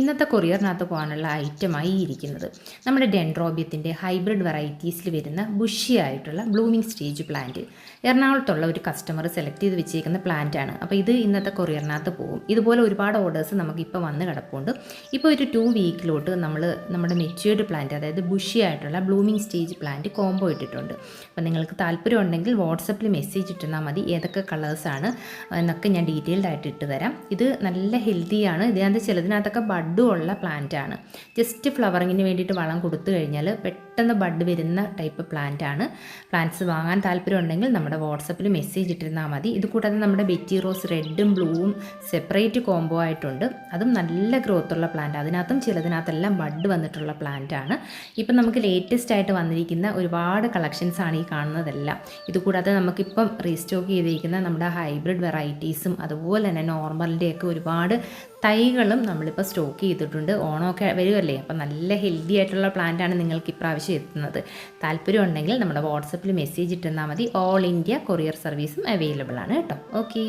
ഇന്നത്തെ കൊറിയറിനകത്ത് പോകാനുള്ള ഐറ്റമായി ഇരിക്കുന്നത്. നമ്മുടെ ഡെൻഡ്രോബിയത്തിന്റെ ഹൈബ്രിഡ് വെറൈറ്റീസിൽ വരുന്ന ബുഷി ആയിട്ടുള്ള ബ്ലൂമിംഗ് സ്റ്റേജ് പ്ലാന്റ്. എറണാകുളത്തുള്ള ഒരു കസ്റ്റമർ സെലക്ട് ചെയ്ത് വെച്ചേക്കുന്ന പ്ലാന്റ് ആണ്. അപ്പോൾ ഇത് ഇന്നത്തെ കൊറിയറിനകത്ത് പോകും. ഇതുപോലെ ഒരുപാട് ഓർഡേഴ്സ് നമുക്ക് ഇപ്പോൾ വന്ന് കിടപ്പുണ്ട്. ഇപ്പോൾ ഒരു ടു വീക്കിലോട്ട് നമ്മൾ നമ്മുടെ മെച്യൂർഡ് പ്ലാന്റ് അതായത് ബുഷി ആയിട്ടുള്ള ബ്ലൂമിംഗ് സ്റ്റേജ് പ്ലാന്റ് കോംബോ ഇട്ടിട്ടുണ്ട്. അപ്പോൾ നിങ്ങൾക്ക് താല്പര്യം ഉണ്ടെങ്കിൽ വാട്സപ്പിൽ മെസ്സേജ് ഇട്ടിരുന്നാൽ മതി. ഏതൊക്കെ കളേഴ്സാണ് എന്നൊക്കെ ഞാൻ ഡീറ്റെയിൽഡ് ആയിട്ട് ഇട്ട് തരാം. ഇത് നല്ല ഹെൽത്തിയാണ് ഇതിനകത്ത് ചിലതിനകത്തൊക്കെ ബഡും ഉള്ള പ്ലാന്റ് ആണ് ജസ്റ്റ് ഫ്ലവറിങ്ങിന് വേണ്ടിയിട്ട് വളം കൊടുത്തു കഴിഞ്ഞാൽ പെട്ടെന്ന് ബഡ് വരുന്ന ടൈപ്പ് പ്ലാന്റ് ആണ് പ്ലാന്റ്സ് വാങ്ങാൻ താല്പര്യം ഉണ്ടെങ്കിൽ നമ്മുടെ വാട്സപ്പിൽ മെസ്സേജ് ഇട്ടിരുന്നാൽ മതി. ഇത് കൂടാതെ നമ്മുടെ ബെറ്റി റോസ് റെഡും ബ്ലൂവും സെപ്പറേറ്റ് കോംബോ ആയിട്ടുണ്ട്. അതും നല്ല ഗ്രോത്ത് ഉള്ള പ്ലാന്റ് അതിനകത്തും ചിലതിനകത്തെല്ലാം ബഡ് വന്നിട്ടുള്ള പ്ലാന്റ് ആണ്. ഇപ്പം നമുക്ക് ലേറ്റസ്റ്റ് ആയിട്ട് വന്നിരിക്കുന്ന ഒരുപാട് കളക്ഷൻസ് ആണ് ഈ കാണുന്നതെല്ലാം. ഇതുകൂടാതെ നമുക്കിപ്പം റീസ്റ്റോക്ക് ചെയ്തിരിക്കുന്ന നമ്മുടെ ഹൈബ്രിഡ് വെറൈറ്റീസും അതുപോലെ തന്നെ നോർമലിന്റെയൊക്കെ ഒരുപാട് തൈകളും നമ്മളിപ്പോൾ സ്റ്റോക്ക് ചെയ്തിട്ടുണ്ട്. ഓണമൊക്കെ വരുമല്ലേ അപ്പം നല്ല ഹെൽത്തി ആയിട്ടുള്ള പ്ലാന്റാണ് നിങ്ങൾക്ക് ഇപ്രാവശ്യം എത്തുന്നത്. താല്പര്യം ഉണ്ടെങ്കിൽ നമ്മുടെ വാട്സപ്പിൽ മെസ്സേജ് ഇട്ടെന്നാൽ മതി. ഓൾ ഇന്ത്യ കൊറിയർ സർവീസും അവൈലബിൾ ആണ് കേട്ടോ. ഓക്കേ